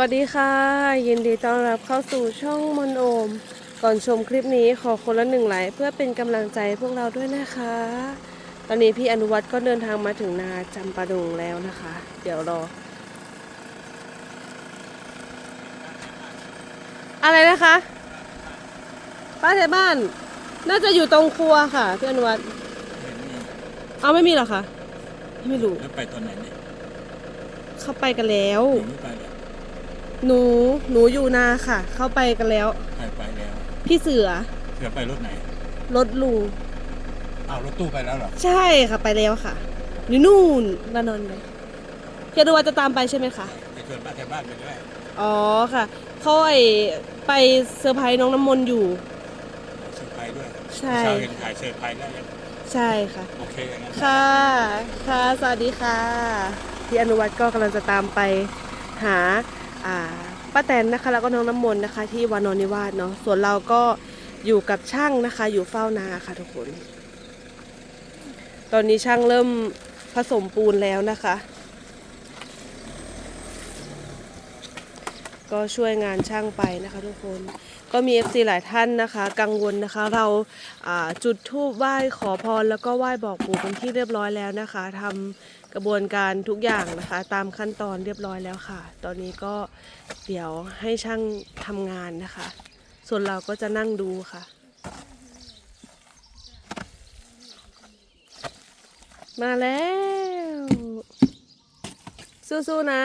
วัสดีค่ะ ยินดีต้อนรับเข้าสู่ช่องมนโอม ก่อนชมคลิปนี้ขอคนละหนึ่งไลค์เพื่อเป็นกำลังใจให้พวกเราด้วยนะคะ ตอนนี้พี่อนุวัฒน์ก็เดินทางมาถึงนาจำปาดุงแล้วนะคะ เดี๋ยวรอ อะไรนะคะป้าไทยบ้าน น่าจะอยู่ตรงครัวค่ะพี่อนุวัฒน์เห็นมีเอาไม่มีเหรอคะไม่รู้แล้วไปตอนไหนเนี่ยเข้าไปกันแล้วหนูไม่ไปเลย หนูหนูอยู่นาค่ะ เข้าไปกันแล้วไปไปแล้วพี่เสือเสือไปรถไหนรถลุงเอารถตู้ไปแล้วเหรอใช่ค่ะไปแล้วค่ะอยู่นู่นมานอนเลยพี่อนุวัฒน์จะตามไปใช่ไหมคะไปชวนป้าแถวบ้านไปด้วยอ๋อค่ะเขาไอไปเซอร์ไพรส์น้องน้ำมนต์อยู่ เซอร์ไพรส์ด้วยใช่ เช้าเห็นถ่ายเซอร์ไพรส์แล้วยังใช่ค่ะ โอเคอย่างนั้นค่ะ ค่ะ สวัสดีค่ะ พี่อนุวัฒน์ก็กำลังจะตามไปหาอ่า ป้าแตนนะคะแล้วก็น้องน้ำมนต์นะคะ ที่วานอนนิวาสเนาะส่วนเราก็อยู่กับช่างนะคะ อยู่เฝ้านาค่ะทุกคน ตอนนี้ช่างเริ่มผสมปูนแล้วนะคะ ก็ช่วยงานช่างไปนะคะทุกคน ก็มี FC หลายท่านนะคะ กังวลนะคะ เราจุดธูปไหว้ขอพรแล้วก็ไหว้บอกปู่เป็นที่เรียบร้อยแล้วนะคะทำกระบวนการทุกอย่างนะคะ ตามขั้นตอนเรียบร้อยแล้วค่ะ ตอนนี้ก็เดี๋ยวให้ช่างทำงานนะคะ ส่วนเราก็จะนั่งดูค่ะ มาแล้ว สู้ๆนะ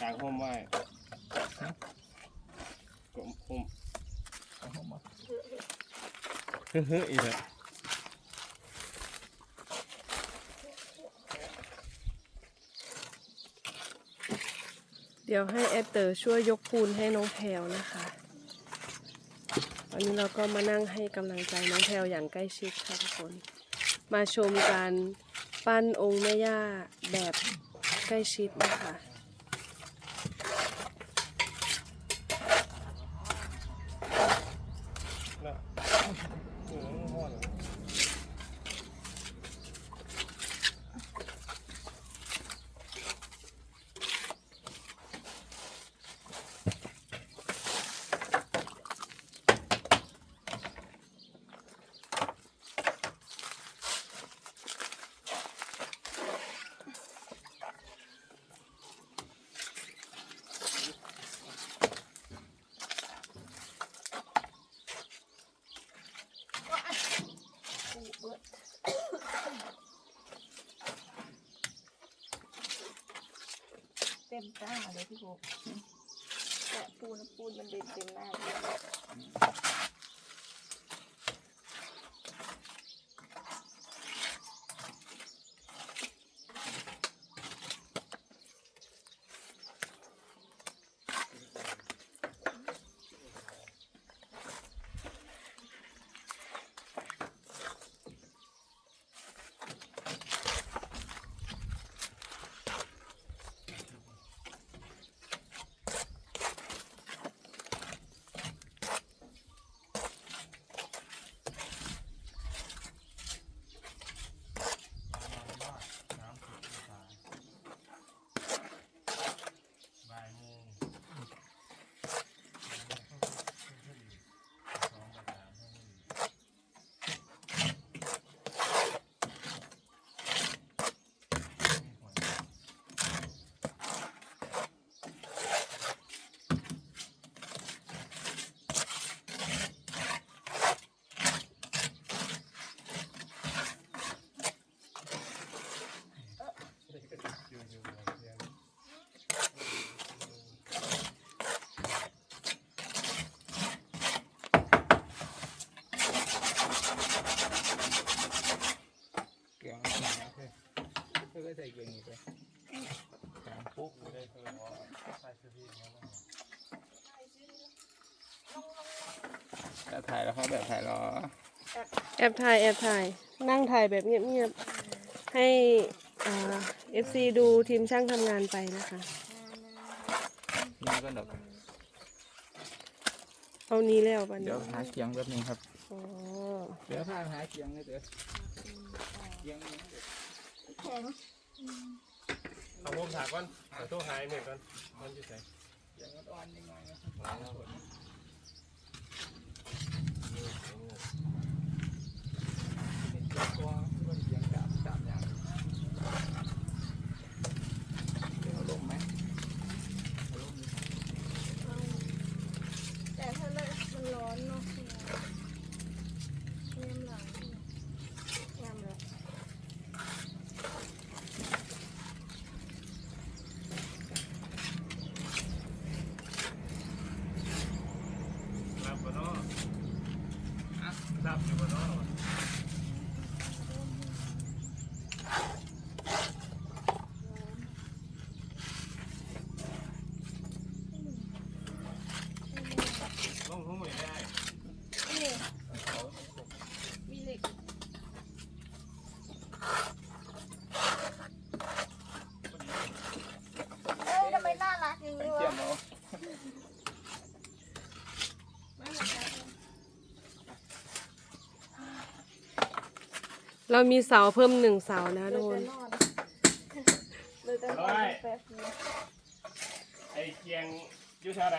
กลางห่มไว้กลมห่มเฮ้อๆอีกแล้วเดี๋ยวให้แอดเตอร์ช่วยยกปูนให้น้องแพลวนะคะวันนี้เราก็มานั่งให้กำลังใจน้องแพลวอย่างใกล้ชิดค่ะทุกคน มาชมการปั้นองค์แม่ย่าแบบใกล้ชิดนะคะ มจ้าเลยพี่โบแต่ปูนปูนมันเด่นเต็มหน้าเลย ออย่างนี้เลยแถมปุ๊บได้คือว่าใส่เสื้อพี่เนี้ยแอบถ่ายแล้วครับแบบถ่ายรอแอบถ่ายแอบถ่ายนั่งถ่ายแบบเงียบเงียบให้เอฟซีดูทีมช่างทำงานไปนะคะนี่ก็ดอบเอานี้แล้วปันเดี๋ยวหาเกียงแบบนี้ครับเดี๋ยวพาหาเกียงเลยเดี๋แข็ง เอาผมถากก่อนเอาตัวหายเมื่อก่อนมันอยู่ไหนอย่างอ่อนนิดหน่อยนะตับตัวคียงจับจับอย่างเดี๋ยวเอาลงไหมเอาลงดิ แต่ถ้าเลิกมันร้อนเนาะแยมหลังแยมเลย รับบ่เนาะ อะรับอยู่บ่เนาะ ลงทุ่งไม่ได้ นี่มีเหล็กเอ้ยทำไมน่ารักอย่าง ไป นี้ เทียวะ มเอา ไม่เหมือนกัน เรามีเสาเพิ่มหนึ่งเสานะเลทุยกคจะนนอนเลยจะนอนแป๊บนึงไอ้เกียงอยูเท่าไหร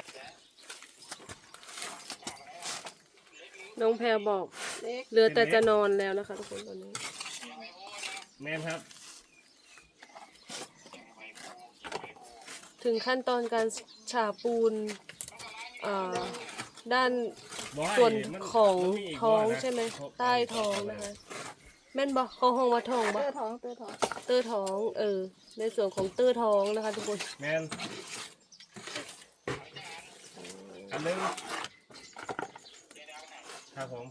น้องแพรบอกเล็กเหลือแต่จะนอนแล้วนะคะทุกคนตอนนี้แมนครับ ถึงขั้นตอนการฉาปูนอ่าด้านบ่ให้ส่วนมันของมันมีกท้องบ่นะใช่ไหมครบใต้ท้องนะคะ แม่นบอกเขาห้องว่าท้องเตบ่อร์ท้องเตอร์ท้องเตื้อท้องเออ ในส่วนของเตื้อท้องนะคะทุกคนแมนอันหนึงครับผม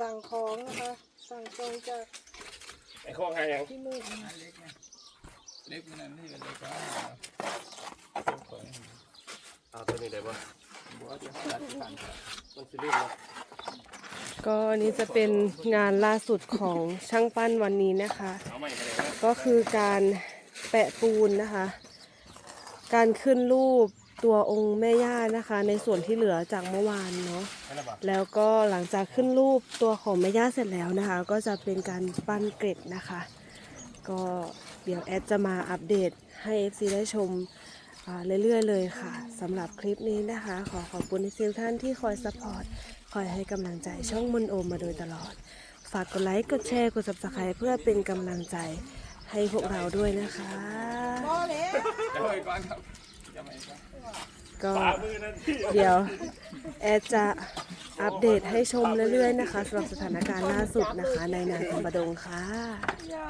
สั่งของนะคะ สั่งตรงจากไอ้ข้อหายังที่มืดเล็กนะเล็กมันนั่นนี่ก็เล็กก็เอาตัวนี้ได้ป่ะบัวที่เขาตัดกัน มันสิรีบเนาะก็อันนี้จะเป็นงานล่าสุดของช่างปั้นวันนี้นะคะ เอาใหม่ก็ได้นะก็คือการแปะปูนนะคะ การขึ้นรูปตัวองค์แม่ย่านะคะ ในส่วนที่เหลือจากเมื่อวานเนาะ ให้ระบาดแล้วก็หลังจากขึ้นรูปตัวของแม่ย่าเสร็จแล้วนะคะ ก็จะเป็นการปั้นเกร็ดนะคะ ก็เดี๋ยวแอดจะมาอัปเดตให้ FC ได้ชม อ่าเรื่อยๆเลยค่ะสำหรับคลิปนี้นะคะ ขอขอบคุณทุกท่านที่คอยสปอร์ตคอยให้กำลังใจช่องมนโอมมาโดยตลอด ฝากกดไลค์กดแชร์กด subscribe เพื่อเป็นกำลังใจให้พวกเราด้วยนะคะพ่อเลยเดี๋ยวไปก่อนครับจะไม่ก่อนก็ฝ่ามือนั่นที่เดี๋ยวแอดจะอัปเดตให้ชมเรื่อยๆนะคะสำหรับสถานการณ์ล่าสุดนะคะ ในนาคำบดงค่ะเจ้า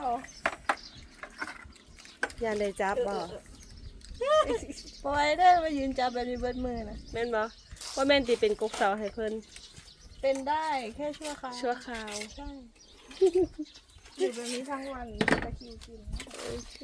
ยันได้จับบ่ ปล่อยได้มายืนจับแบบนี้เบิดมือนะแม่นบ่ว่าแม่นตีเป็นกกเสาให้เพิ่นเป็นได้แค่ชั่วคราวชั่วคราวใช่อยู่แบบนี้ทั้งวันตะคริวกินโอเค